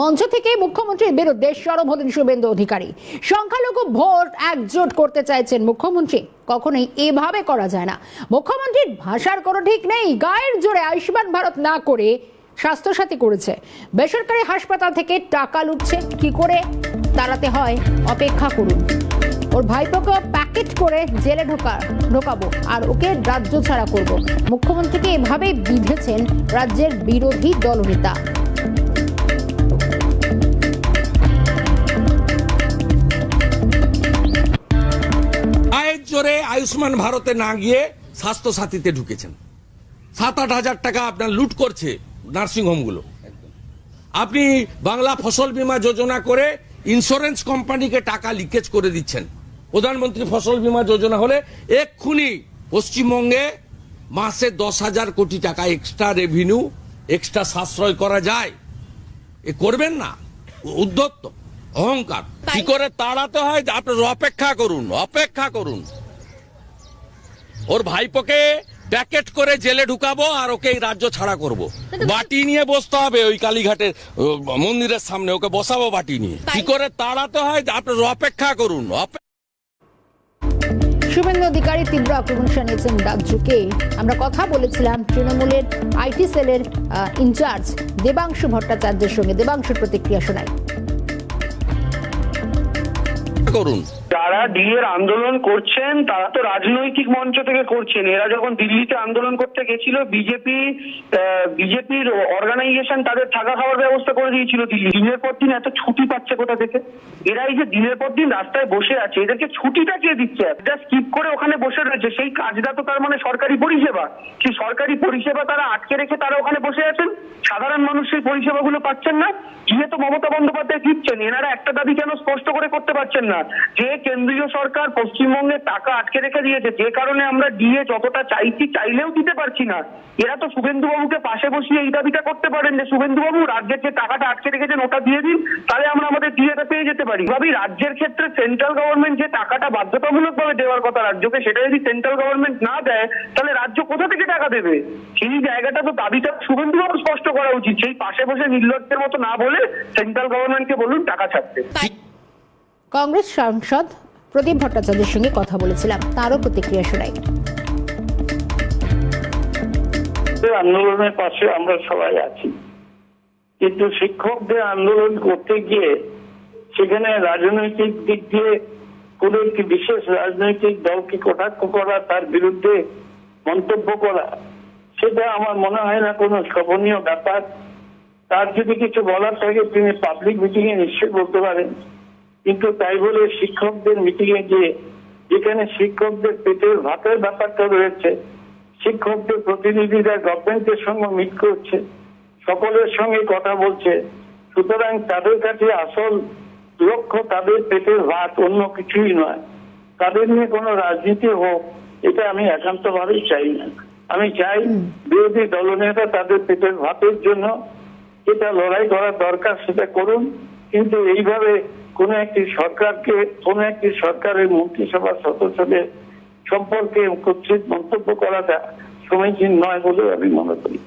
মঞ্চ থেকে মুখ্যমন্ত্রীর বিরুদ্ধে সরব হলেন শুভেন্দু অধিকারী। সংখ্যালঘু ভোট একজোট করতে চাইছেন মুখ্যমন্ত্রী। কখনোই এভাবে করা যায় না। মুখ্যমন্ত্রীর ভাষার কোনো ঠিক নেই। গায়ের জোরে আয়ুষ্মান ভারত না করে স্বাস্থ্যসাথী করেছে। বেসরকারি হাসপাতাল থেকে টাকা লুটছে। কি করে? তাড়াতে হয়। অপেক্ষা করুন। ওর ভাইপোকে প্যাকেট করে জেলে ঢোকা, ঢোকাবো। আর ওকে রাজ্য ছাড়া করব। মুখ্যমন্ত্রীকে এভাবেই বিধেছেন রাজ্যের বিরোধী দলনেতা। জোরে আয়ুষ্মান ভারতে না গিয়ে স্বাস্থ্য সাথীতে ঢুকেছেন। সাত আট হাজার টাকা আপনার লুট করছে নার্সিংহোমগুলো আপনি বাংলা ফসল বীমা যোজনা করে ইন্স্যুরেন্স কোম্পানিকে টাকা লিকেজ করে দিচ্ছেন। প্রধানমন্ত্রী ফসল বীমা যোজনা হলে এক্ষুনি পশ্চিমবঙ্গে মাসে দশ হাজার কোটি টাকা এক্সট্রা রেভিনিউ এক্সট্রা সাশ্রয় করা যায়। এ করবেন না। উদ্যত্ত অহংকার। কি করে তাড়াতে হয়? আপনার অপেক্ষা করুন অপেক্ষা করুন। ওর ভাইপোকে প্যাকেট করে জেলে ঢুকাবো আর ওকে এই রাজ্য ছাড়া করব। বাটি নিয়ে বসতে হবে ওই কালীঘাটের মন্দিরের সামনে ওকে বসাবো বাটি নিয়ে। কি করে তাড়াতে হয়? আপনার অপেক্ষা করুন শুভেন্দু অধিকারী তীব্র আক্রমণ শানিয়েছেন রাজ্যকে। আমরা কথা বলেছিলাম তৃণমূলের আইটি সেলের আহ, ইনচার্জ দেবাংশু ভট্টাচার্যের সঙ্গে। দেবাংশুর প্রতিক্রিয়া শোনাই। করুন। যারা ডিএর আন্দোলন করছেন, তারা তো রাজনৈতিক মঞ্চ থেকে করছেন। এরা যখন দিল্লিতে আন্দোলন করতে গেছিল, বিজেপি বিজেপির অর্গানাইজেশন তাদের থাকা খাওয়ার ব্যবস্থা করে দিয়েছিল দিল্লি। দিনের পর দিন এত ছুটি পাচ্ছে কোথা থেকে? এরা এই যে দিনের পর দিন রাস্তায় বসে আছে, এদেরকে ছুটিটা কে দিচ্ছে? একটা স্কিপ করে ওখানে বসে রয়েছে। সেই কাজটা তো তার মানে সরকারি পরিষেবা। সেই সরকারি পরিষেবা তারা আটকে রেখে তারা ওখানে বসে আছেন। সাধারণ মানুষ সেই পরিষেবাগুলো পাচ্ছেন না। যেহেতু মমতা বন্দ্যোপাধ্যায় দিচ্ছেন। এনারা একটা দাবি কেন স্পষ্ট করে করতে পারছেন না? যে কেন্দ্রীয় সরকার পশ্চিমবঙ্গে টাকা আটকে রেখে দিয়েছে, যে কারণে আমরা ডিএ যতটা চাইছি চাইলেও দিতে পারছি না। এরা তো শুভেন্দু বাবুকে পাশে বসিয়ে এই দাবিটা করতে পারেন যে শুভেন্দু বাবু রাজ্যের যে টাকাটা আটকে রেখেছেন ওটা দিয়ে দিন, তাহলে আমরা আমাদের ডিএটা পেয়ে যেতে পারি। ভাবি, রাজ্যের ক্ষেত্রে সেন্ট্রাল গভর্নমেন্ট যে টাকাটা বাধ্যতামূলকভাবে দেওয়ার কথা রাজ্যকে, সেটা যদি সেন্ট্রাল গভর্নমেন্ট না দেয়, তাহলে রাজ্য কোথা থেকে টাকা দেবে? সেই জায়গাটা তো দাবিটা শুভেন্দু বাবু স্পষ্ট করা উচিত। সেই পাশে বসে নির্লজ্জের মতো না বলে সেন্ট্রাল গভর্নমেন্টকে বলুন টাকা ছাড়তে। কংগ্রেস সাংসদ প্রদীপ ভট্টাচার্যের সঙ্গে কথা বলেছিলাম। তারও প্রতিক্রিয়া শোনাই। আন্দোলনের পাশে আমরা সবাই আছি। কিন্তু শিক্ষকদের আন্দোলন করতে গিয়ে সেখানে রাজনৈতিক দিক দিয়ে কোন একটি বিশেষ রাজনৈতিক দলকে কটাক্ষ করা, তার বিরুদ্ধে মন্তব্য করা, সেটা আমার মনে হয় না কোনো শোভনীয় ব্যাপার। তার যদি কিছু বলার থাকে, তিনি পাবলিক মিটিং এ নিশ্চয়ই বলতে পারেন। কিন্তু তাই বলে শিক্ষকদের মিটিং এ গিয়ে যেখানে শিক্ষকদের পেটের ভাতের ব্যাপারটা রয়েছে শিক্ষকদের প্রতিনিধিরা গভর্নমেন্টের সঙ্গে মিট করছে সকলের সঙ্গে কথা বলছে সুতরাং তাদের কাছে আসল লক্ষ্য তাদের পেটের ভাত অন্য কিছুই নয়। তাদের নিয়ে কোনো রাজনীতি হোক এটা আমি একান্তভাবেই চাই না। আমি চাই বিরোধী দলনেতা তাদের পেটের ভাতের জন্য যেটা লড়াই করার দরকার সেটা করুন কিন্তু এইভাবে কোন একটি সরকারকে, কোন একটি সরকারের মন্ত্রিসভার সদস্যদের সম্পর্কে কর্তৃক মন্তব্য করাটা সমীচীন নয় বলে আমি মনে করি।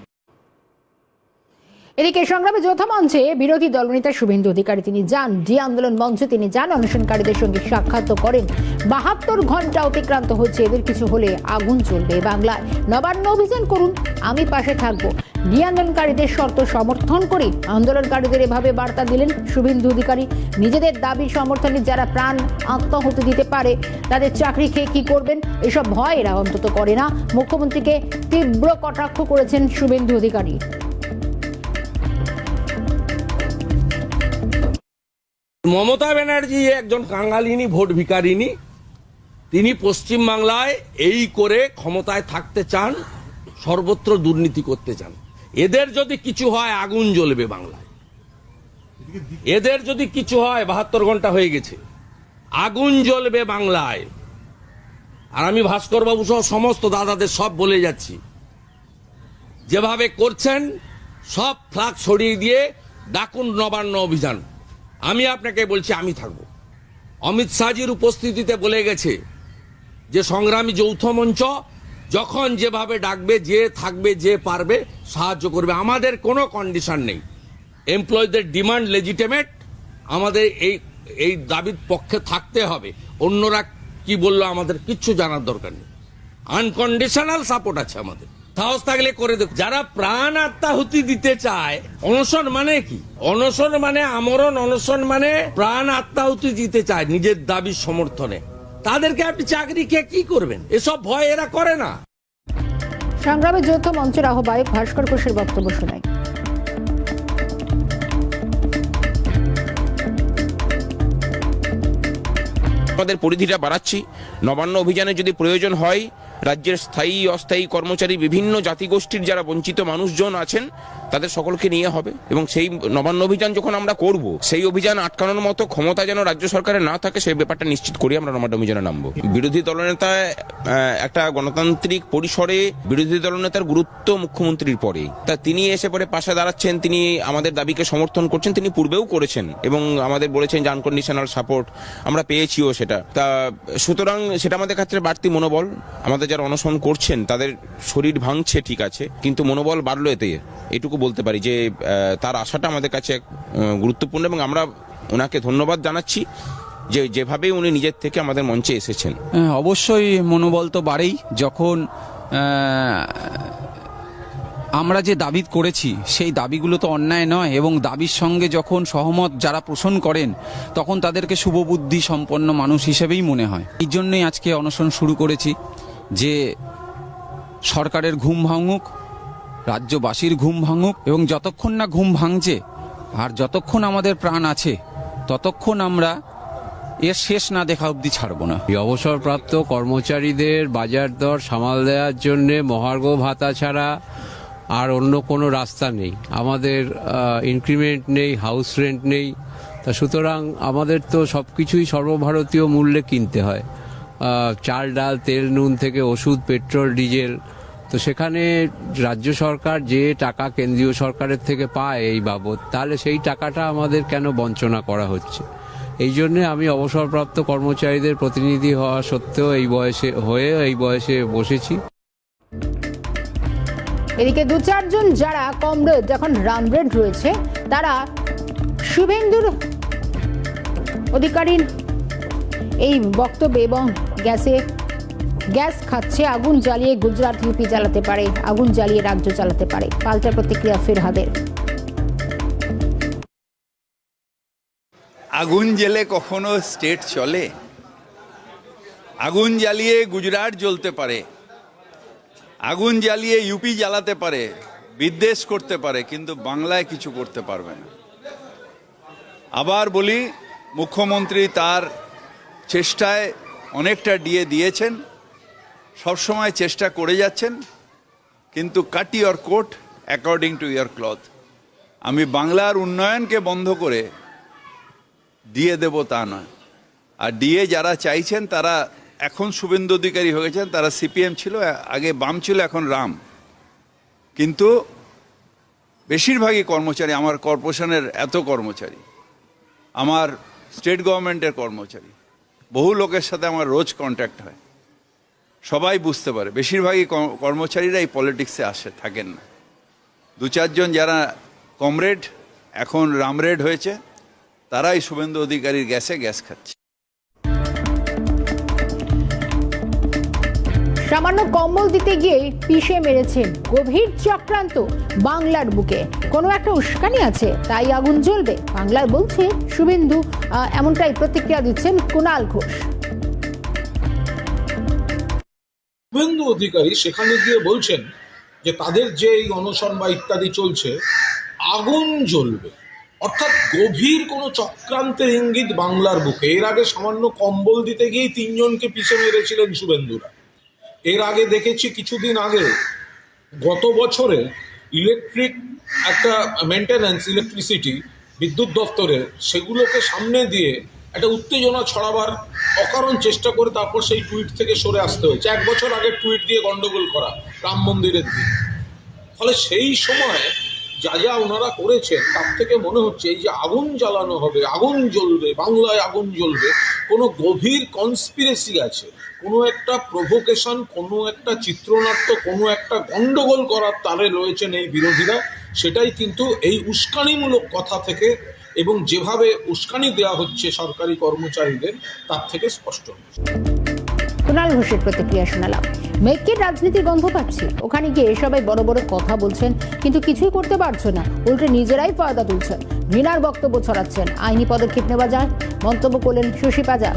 এদিকে সংগ্রামে যৌথ মঞ্চে বিরোধী দলনেতা শুভেন্দু অধিকারী তিনি যান। ডি আন্দোলন মঞ্চে তিনি যান। অনশনকারীদের সঙ্গে সাক্ষাৎ করেন। বাহাত্তর ঘণ্টা অতিক্রান্ত হচ্ছে। এদের কিছু হলে আগুন চলবে বাংলায়। নবান্ন অভিযান করুন, আমি পাশে থাকব। ডি আন্দোলনকারীদের শর্ত সমর্থন করে আন্দোলনকারীদের এভাবে বার্তা দিলেন শুভেন্দু অধিকারী। নিজেদের দাবি সমর্থনে যারা প্রাণ আত্মাহুতি দিতে পারে, তাদের চাকরি খেয়ে কি করবেন? এসব ভয় এরা অন্তত করে না। মুখ্যমন্ত্রীকে তীব্র কটাক্ষ করেছেন শুভেন্দু অধিকারী। মমতা ব্যানার্জি একজন কাঙ্গালিনী ভোট ভিকারিনী। তিনি পশ্চিম বাংলায় এই করে ক্ষমতায় থাকতে চান, সর্বত্র দুর্নীতি করতে চান। এদের যদি কিছু হয়, আগুন জ্বলবে বাংলায়। এদের যদি কিছু হয়, বাহাত্তর ঘণ্টা হয়ে গেছে। আগুন জ্বলবে বাংলায়। আর আমি ভাস্কর বাবু সহ সমস্ত দাদাদের সব বলে যাচ্ছি। যেভাবে করছেন, সব ফ্লাগ সরিয়ে দিয়ে ডাকুন নবান্ন অভিযান। আমি আপনাকে বলছি, আমি থাকব। অমিত শাহজির উপস্থিতিতে বলে গেছে যে, সংগ্রামী যৌথ মঞ্চ যখন যেভাবে ডাকবে, যে থাকবে, যে পারবে, সাহায্য করবে। আমাদের কোনো কন্ডিশন নেই। এমপ্লয়ীদের ডিমান্ড লেজিটেমেট আমাদের এই এই দাবির পক্ষে থাকতে হবে। অন্যরা কি বলল আমাদের কিচ্ছু জানার দরকার নেই। আনকন্ডিশনাল সাপোর্ট আছে আমাদের। সাহস থাকলে করে দেখ যারা প্রাণ আত্মাহুতি দিতে চায় অনশন মানে কি? অনশন মানে আমরণ অনশন মানে প্রাণ আত্মাহুতি দিতে চায় নিজের দাবি সমর্থনে। তাদেরকে আপনি চাকরি খেয়ে কি করবেন? এসব ভয় এরা করে না। সংগ্রামে যৌথ মঞ্চের আহ্বায়ক ভাস্কর ঘোষের বক্তব্য শোনায় আমাদের পরিধিটা বাড়াচ্ছি। নবান্ন অভিযানে যদি প্রয়োজন হয় রাজ্যের স্থায়ী অস্থায়ী কর্মচারী বিভিন্ন জাতিগোষ্ঠীর যারা বঞ্চিত মানুষজন আছেন তাদের সকলকে নিয়ে হবে। এবং সেই নবান্ন অভিযান যখন আমরা করব, সেই অভিযান আটকানোর মতো ক্ষমতা যেন রাজ্য সরকারের না থাকে, সেই ব্যাপারটা নিশ্চিত করি আমরা নবান্ন অভিযানে নামবো। বিরোধী দলনেতা একটা গণতান্ত্রিক পরিসরে বিরোধী দলনেতার গুরুত্ব মুখ্যমন্ত্রীর পরে তা তিনি এসে পরে পাশে দাঁড়াচ্ছেন, তিনি আমাদের দাবিকে সমর্থন করছেন, তিনি পূর্বেও করেছেন এবং আমাদের বলেছেন যে আনকন্ডিশনাল সাপোর্ট আমরা পেয়েছিও সেটা। তা সুতরাং সেটা আমাদের ক্ষেত্রে বাড়তি মনোবল, আমাদের যারা অনশন করছেন, তাদের শরীর ভাঙছে ঠিক আছে, কিন্তু মনোবল বাড়লো এতে। এটুকু বলতে পারি যে তার আশাটা আমাদের কাছে এক, গুরুত্বপূর্ণ এবং আমরা ওনাকে ধন্যবাদ জানাচ্ছি যে যেভাবে উনি নিজের থেকে আমাদের মঞ্চে এসেছেন। হ্যাঁ, অবশ্যই মনোবল তো বাড়েই। যখন আমরা যে দাবি করেছি সেই দাবিগুলো তো অন্যায় নয় এবং দাবির সঙ্গে যখন সহমত যারা পোষণ করেন তখন তাদেরকে শুভবুদ্ধি সম্পন্ন মানুষ হিসেবেই মনে হয়। এই জন্যই আজকে অনশন শুরু করেছি যে সরকারের ঘুম ভাঙুক রাজ্যবাসীর ঘুম ভাঙুক এবং যতক্ষণ না ঘুম ভাঙছে, আর যতক্ষণ আমাদের প্রাণ আছে, ততক্ষণ আমরা এর শেষ না দেখা অবধি ছাড়বো না। এই অবসরপ্রাপ্ত কর্মচারীদের বাজার দর সামাল দেওয়ার জন্য মহার্ঘ ভাতা ছাড়া আর অন্য কোনো রাস্তা নেই। আমাদের ইনক্রিমেন্ট নেই হাউস রেন্ট নেই। তা সুতরাং আমাদের তো সব কিছুই সর্বভারতীয় মূল্যে কিনতে হয়। চাল ডাল, তেল, নুন থেকে ওষুধ, পেট্রোল, ডিজেল তো সেখানে রাজ্য সরকার যে টাকা কেন্দ্রীয় সরকারের থেকে পায় এই বাবদ, তাহলে সেই টাকাটা আমাদের কেন বঞ্চনা করা হচ্ছে? এই জন্যে আমি অবসরপ্রাপ্ত কর্মচারীদের প্রতিনিধি হওয়া সত্ত্বেও এই বয়সে হয়ে এই বয়সে বসেছি। এদিকে দু চারজন যারা কমরেড, এখন রামরেড রয়েছে, তারা শুভেন্দুর অধিকারীর এই বক্তব্যে এবং গ্যাসে গ্যাস খাচ্ছে, আগুন জ্বালিয়ে গুজরাট ইউপি জ্বালাতে পারে, আগুন জ্বালিয়ে রাজ্য চালাতে পারে পাল্টা প্রতিক্রিয়া ফিরহাদের। আগুন জেলে কখনো স্টেট চলে? আগুন জ্বালিয়ে গুজরাট জ্বলতে পারে, আগুন জ্বালিয়ে ইউপি জ্বালাতে পারে, বিদ্বেষ করতে পারে, কিন্তু বাংলায় কিছু করতে পারবে না। আবার বলি, মুখ্যমন্ত্রী তার চেষ্টায় অনেকটা দিয়ে দিয়েছেন সবসময় চেষ্টা করে যাচ্ছেন, কিন্তু cut your coat according to your cloth আমি বাংলার উন্নয়নকে বন্ধ করে দিয়ে দেব তা নয়। আর ডিএ যারা চাইছেন, তারা এখন শুভেন্দু অধিকারী হয়ে গেছেন, তারা সিপিএম ছিল, আগে বাম ছিল, এখন রাম। কিন্তু বেশিরভাগই কর্মচারী, আমার কর্পোরেশনের এত কর্মচারী, আমার স্টেট গভর্নমেন্টের কর্মচারী। বহু লোকের সাথে আমার রোজ কন্ট্যাক্ট হয়। সবাই বুঝতে পারে। বেশিরভাগই কর- কর্মচারীরা এই পলিটিক্সে আসে, থাকেন না। দু চারজন যারা কমরেড এখন রামরেড হয়েছে, তারাই শুভেন্দু অধিকারীর গ্যাসে গ্যাস খাচ্ছে। সামান্য কম্বল দিতে গিয়ে পিষে মেরেছেন গভীর চক্রান্ত বাংলার বুকে। কোনো একটা উস্কানি আছে, তাই আগুন জ্বলবে, বাংলার বলছে শুভেন্দু এমনটাই প্রতিক্রিয়া দিচ্ছেন কুণাল ঘোষ। শুভেন্দু অধিকারী সেখানে গিয়ে বলছেন যে তাদের যে এই অনশন বা ইত্যাদি চলছে, আগুন জ্বলবে। অর্থাৎ গভীর কোনো চক্রান্তের ইঙ্গিত বাংলার বুকে। এর আগে সামান্য কম্বল দিতে গিয়েই তিনজনকে পিছে মেরেছিলেন শুভেন্দুরা। এর আগে দেখেছি কিছুদিন আগে, গত বছরে ইলেকট্রিক একটা মেনটেন্যান্স ইলেকট্রিসিটি বিদ্যুৎ দপ্তরে সেগুলোকে সামনে দিয়ে একটা উত্তেজনা ছড়াবার অকারণ চেষ্টা করে তারপর সেই টুইট থেকে সরে আসতে হয়েছে। এক বছর আগে টুইট দিয়ে গন্ডগোল করা রাম মন্দিরের দিন ফলে সেই সময় যা যা ওনারা করেছেন, তার থেকে মনে হচ্ছে এই যে আগুন জ্বালানো হবে, আগুন জ্বলবে, বাংলায় আগুন জ্বলবে, কোনো গভীর কনস্পিরেসি আছে, কোনো একটা প্রভোকেশন কোনো একটা চিত্রনাট্য, কোনো একটা গন্ডগোল করার তারে রয়েছেন এই বিরোধীরা, সেটাই কিন্তু এই উস্কানিমূলক কথা থেকে এবং যেভাবে উস্কানি দেওয়া হচ্ছে সরকারি কর্মচারীদের তার থেকে স্পষ্ট। হচ্ছে কুণাল ঘোষের প্রতিক্রিয়া শোনালাম। মেঘের রাজনীতির গন্ধ পাচ্ছি। ওখানে গিয়ে সবাই বড় বড় কথা বলছেন কিন্তু কিছুই করতে পারছ না। উল্টে নিজেরাই ফায়দা তুলছেন। ঘৃণার বক্তব্য ছড়াচ্ছেন। আইনি পদক্ষেপ নেওয়া যায় মন্তব্য করলেন শশী পাজা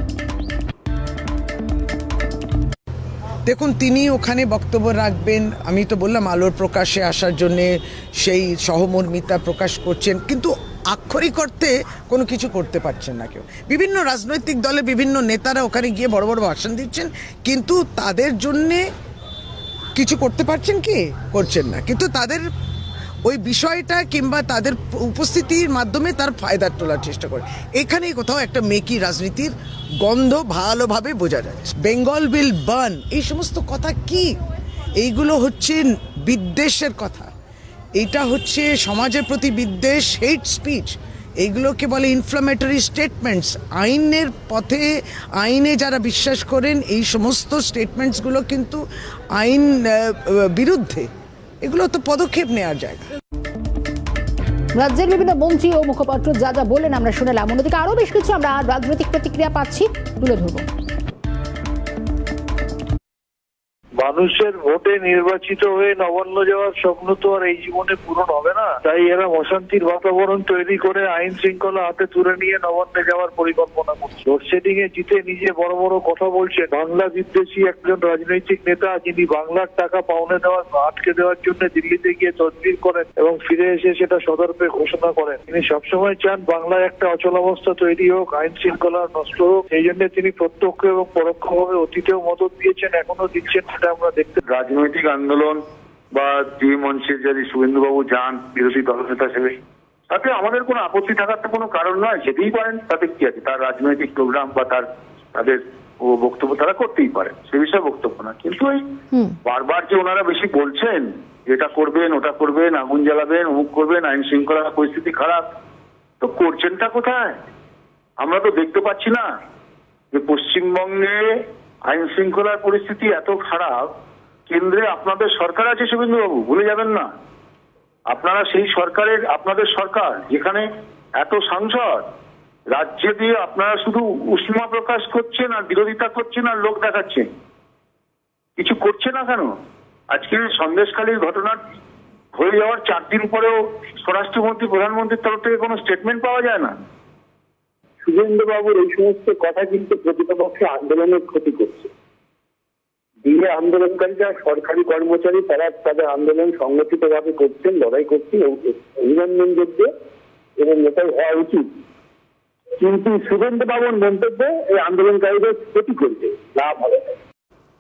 দেখুন তিনি ওখানে বক্তব্য রাখবেন। আমি তো বললাম আলোর প্রকাশে আসার জন্যে সেই সহমর্মিতা প্রকাশ করছেন। কিন্তু আক্ষরিক অর্থে কোনো কিছু করতে পারছেন না কেউ। বিভিন্ন রাজনৈতিক দলে বিভিন্ন নেতারা ওখানে গিয়ে বড় বড় ভাষণ দিচ্ছেন, কিন্তু তাদের জন্যে কিছু করতে পারছেন কি? করছেন না। কিন্তু তাদের ওই বিষয়টা কিংবা তাদের উপস্থিতির মাধ্যমে তার ফায়দা তোলার চেষ্টা করে। এখানেই কোথাও একটা মেকি রাজনীতির গন্ধ ভালোভাবে বোঝা যাচ্ছে। বেঙ্গল বিল বার্ন এই সমস্ত কথা কি? এইগুলো হচ্ছে বিদ্বেষের কথা। এইটা হচ্ছে সমাজের প্রতি বিদ্বেষ হেট স্পিচ এইগুলোকে বলে ইনফ্লামেটরি স্টেটমেন্টস আইনের পথে, আইনে যারা বিশ্বাস করেন, এই সমস্ত স্টেটমেন্টসগুলো কিন্তু আইন বিরুদ্ধে। এগুলো তো পদক্ষেপ নেওয়ার জায়গা। রাজ্যের বিভিন্ন মন্ত্রী ও মুখপাত্র যা যা বললেন আমরা শুনলাম। অন্যদিকে আরও বেশ কিছু আমরা রাজনৈতিক প্রতিক্রিয়া পাচ্ছি, তুলে ধরবো। মানুষের ভোটে নির্বাচিত হয়ে নবান্ন যাওয়ার স্বপ্ন তো আর এই জীবনে পূরণ হবে না। তাই এরা অশান্তির বাতাবরণ তৈরি করে আইন শৃঙ্খলা হাতে তুলে নিয়ে নবান্নে যাওয়ার পরিকল্পনা করছে। লোডশেডিং এ জিতে নিজে বড় বড় কথা বলছে বাংলা বিদ্বেষী একজন রাজনৈতিক নেতা, যিনি বাংলার টাকা পাওনে দেওয়ার আটকে দেওয়ার জন্য দিল্লিতে গিয়ে তদবির করেন এবং ফিরে এসে সেটা সদর্পে ঘোষণা করেন। তিনি সবসময় চান বাংলায় একটা অচলাবস্থা তৈরি হোক, আইন শৃঙ্খলা নষ্ট হোক। সেই জন্য তিনি প্রত্যক্ষ এবং পরোক্ষভাবে অতীতেও মদত দিয়েছেন, এখনও দিচ্ছেন সেটা আমরা দেখতে রাজনৈতিক আন্দোলন বা যে মঞ্চে যদি শুভেন্দুবাবু যান বিরোধী দলনেতা হিসেবে তাতে আমাদের কোনো আপত্তি থাকার তো কোনো কারণ নয় যেতেই পারেন তাতে কি আছে? তার রাজনৈতিক প্রোগ্রাম বা তার তাদের ও বক্তব্য তারা করতেই পারেন সে বিষয়ে বক্তব্য না কিন্তু এই বারবার যে ওনারা বেশি বলছেন এটা করবেন ওটা করবেন আগুন জ্বালাবেন অমুক করবেন আইন শৃঙ্খলা পরিস্থিতি খারাপ তো করছেনটা কোথায়? আমরা তো দেখতে পাচ্ছি না যে পশ্চিমবঙ্গে আইন শৃঙ্খলার পরিস্থিতি এত খারাপ, কেন্দ্রে আপনাদের সরকার আছে শুভেন্দুবাবু ভুলে যাবেন না। আপনারা সেই সরকারের, আপনাদের সরকার, যেখানে এত সাংসদ, রাজ্যে দিয়ে আপনারা শুধু উষ্মা প্রকাশ করছেন আর বিরোধিতা করছেন আর লোক দেখাচ্ছেন। কিছু করছে না কেন? আজকে সন্দেশখালীর ঘটনা হয়ে যাওয়ার চার দিন পরেও স্বরাষ্ট্রমন্ত্রী, প্রধানমন্ত্রীর তরফ থেকে কোনো স্টেটমেন্ট পাওয়া যায় না। শুভেন্দু বাবুর এই সমস্ত কথা কিন্তু প্রকৃতপক্ষে আন্দোলনের ক্ষতি করছে। দিয়ে আন্দোলনকারীরা সরকারি কর্মচারী, তারা তাদের আন্দোলন সংগঠিত ভাবে করছেন, লড়াই করছেন অভিনন্দনযোগ্য এবং এটাই হওয়া উচিত। কিন্তু শুভেন্দু বাবুর মন্তব্য এই আন্দোলনকারীদের ক্ষতি করছে লাভ হবে না